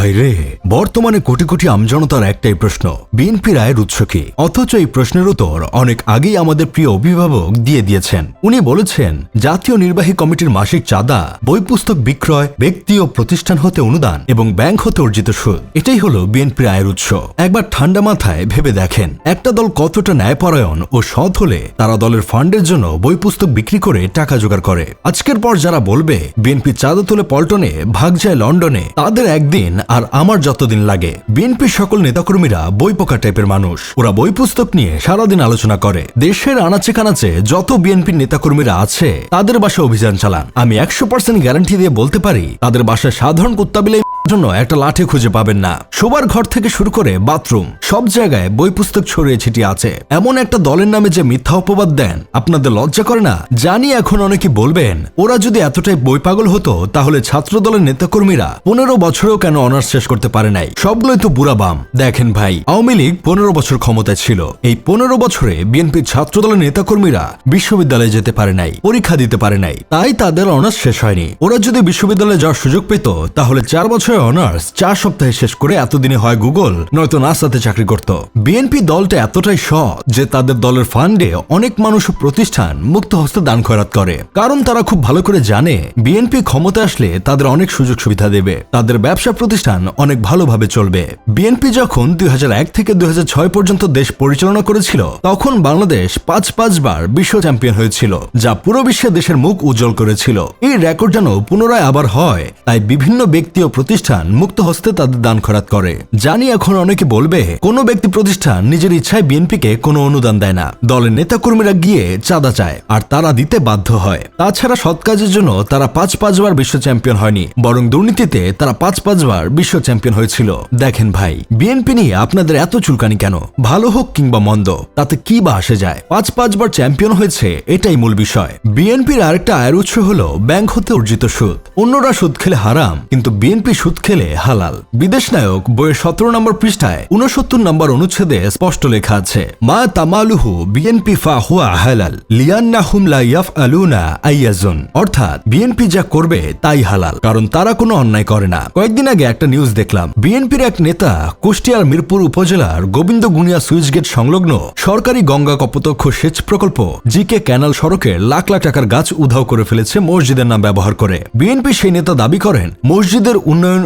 ভাই রে, বর্তমানে কোটি কোটি আমজনতার একটাই প্রশ্ন, বিএনপি রায়ের উৎস কি? অথচ এই প্রশ্নের উত্তর অনেক আগেই আমাদের প্রিয় অভিভাবক দিয়ে দিয়েছেন। উনি বলেছেন, জাতীয় নির্বাহী কমিটির মাসিক চাঁদা বই পুস্তক বিক্রয়, ব্যক্তি ও প্রতিষ্ঠান হতে অনুদান এবং ব্যাংক হতে অর্জিত সুদ, এটাই হলো বিএনপি রায়ের উৎস। একবার ঠান্ডা মাথায় ভেবে দেখেন, একটা দল কতটা ন্যায়পরায়ণ ও সৎ হলে তারা দলের ফান্ডের জন্য বই পুস্তক বিক্রি করে টাকা জোগাড় করে। আজকের পর যারা বলবে, বিএনপি চাঁদা তুলে পল্টনে, ভাগ যায় লন্ডনে, তাদের একদিন আর আমার যতদিন লাগে বিএনপির সকল নেতাকর্মীরা বই পোকা টাইপের মানুষ। ওরা বই পুস্তক নিয়ে সারাদিন আলোচনা করে। দেশের আনাচে কানাচে যত বিএনপির নেতাকর্মীরা আছে, তাদের বাসায় অভিযান চালান। আমি একশো পার্সেন্ট গ্যারান্টি দিয়ে বলতে পারি, তাদের বাসায় সাধারণ কুত্তা বিলে জন্য একটা লাঠি খুঁজে পাবেন না। শোবার ঘর থেকে শুরু করে বাথরুম, সব জায়গায় বই পুস্তক ছড়িয়ে ছিটিয়ে আছে। এমন একটা দলের নামে যে মিথ্যা অপবাদ দেন, আপনাদের লজ্জা করে না? জানি এখন অনেকে বলবেন, ওরা যদি এতটাই বই পাগল হতো, তাহলে ছাত্র দলের নেতাকর্মীরা পনেরো বছরেও কেন অনার্স শেষ করতে পারে নাই? সবগুলোই তো বুড়া বাম। দেখেন ভাই, আওয়ামী লীগ পনেরো বছর ক্ষমতায় ছিল। এই পনেরো বছরে বিএনপির ছাত্র দলের নেতাকর্মীরা বিশ্ববিদ্যালয়ে যেতে পারে নাই, পরীক্ষা দিতে পারে নাই। তাই তাদের অনার্স শেষ হয়নি। ওরা যদি বিশ্ববিদ্যালয়ে যাওয়ার সুযোগ পেত, তাহলে চার বছরের অনার্স চার সপ্তাহে শেষ করে এতদিনে হয় গুগল, নয়তো নাসাতে চাকরি করত। বিএনপি দলটা এতটাই সৎ যে তাদের দলের ফান্ডে অনেক মানুষ ও প্রতিষ্ঠান মুক্ত হস্তে দান খয়রাত করে। কারণ তারা খুব ভালো করে জানে, বিএনপি ক্ষমতা আসলে তাদের অনেক সুযোগ সুবিধা দেবে, তাদের ব্যবসা প্রতিষ্ঠান অনেক ভালোভাবে চলবে। বিএনপি যখন দুই হাজার এক থেকে দুই হাজার ছয় পর্যন্ত দেশ পরিচালনা করেছিল, তখন বাংলাদেশ পাঁচ পাঁচবার বিশ্ব চ্যাম্পিয়ন হয়েছিল, যা পুরো বিশ্বে দেশের মুখ উজ্জ্বল করেছিল। এই রেকর্ড যেন পুনরায় আবার হয়, তাই বিভিন্ন ব্যক্তি ও প্রতিষ্ঠান মুক্ত হস্তে তাদের দান খরাত করে। জানি এখন অনেকে বলবে, কোনো ব্যক্তি প্রতিষ্ঠান নিজের ইচ্ছায় বিএনপিকে কোনো অনুদান দেয় না। দলের নেতাকর্মীরা গিয়ে চাঁদা চায়, আর তারা দিতে বাধ্য হয়। তাছাড়া সৎ কাজের জন্য তারা পাঁচ পাঁচবার বিশ্ব চ্যাম্পিয়ন হয়নি, বরং দুর্নীতিতে তারা পাঁচ পাঁচবার বিশ্ব চ্যাম্পিয়ন হয়েছিল। দেখেন ভাই, বিএনপি নিয়ে আপনাদের এত চুলকানি কেন? ভালো হোক কিংবা মন্দ, তাতে কি বা আসে যায়? পাঁচ পাঁচবার চ্যাম্পিয়ন হয়েছে, এটাই মূল বিষয়। বিএনপির আরেকটা আয়ের উৎস হলো ব্যাংক হতে অর্জিত সুদ। অন্যরা সুদ খেলে হারাম, কিন্তু বিএনপি সুদ খেলে হালাল। বিদেশ নায়ক বইয়ের সতেরো নম্বর পৃষ্ঠায় উনসত্তর নম্বর অনুচ্ছেদে স্পষ্ট লেখা আছে, মা তামালুহু বিএনপি ফা হুয়া হালাল, লিয়ান্নাহুম লা ইয়াফআলুনা আইয়াজুন। অর্থাৎ, বিএনপি যা করবে তাই হালাল, কারণ তারা কোনো অন্যায় করে না। কয়েকদিন আগে একটা নিউজ দেখলাম, বিএনপির এক নেতা কুষ্টিয়ার মিরপুর উপজেলার গোবিন্দ গুনিয়া সুইচ গেট সংলগ্ন সরকারি গঙ্গা কপোতক্ষ সেচ প্রকল্প জিকে ক্যানাল সড়কে লাখ লাখ টাকার গাছ উধাও করে ফেলেছে মসজিদের নাম ব্যবহার করে। বিএনপি সেই নেতা দাবি করেন, মসজিদের উন্নয়ন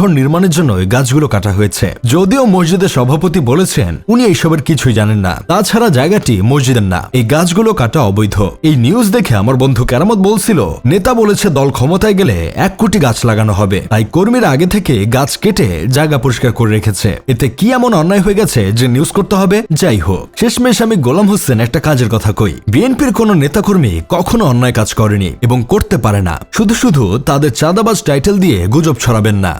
ও ঘর নির্মাণের জন্য এই গাছগুলো কাটা হয়েছে। যদিও মসজিদের সভাপতি বলেছেন, উনি এইসবের কিছুই জানেন না। তাছাড়া জায়গাটি মসজিদের না। এই গাছগুলো কাটা অবৈধ। এই নিউজ দেখে আমার বন্ধু কেরামত বলছিল, নেতা বলেছে দল ক্ষমতায় গেলে এক কোটি গাছ লাগানো হবে। তাই কর্মীরা আগে থেকে গাছ কেটে জায়গা পরিষ্কার করে রেখেছে। এতে কি এমন অন্যায় হয়ে গেছে যে নিউজ করতে হবে? যাই হোক, শেষমেশ আমি গোলাম হোসেন একটা কাজের কথা কই। বিএনপির কোন নেতাকর্মী কখনো অন্যায় কাজ করেনি এবং করতে পারে না। শুধু শুধু তাদের চাঁদাবাজ টাইটেল দিয়ে গুজব ছড়াবেন না।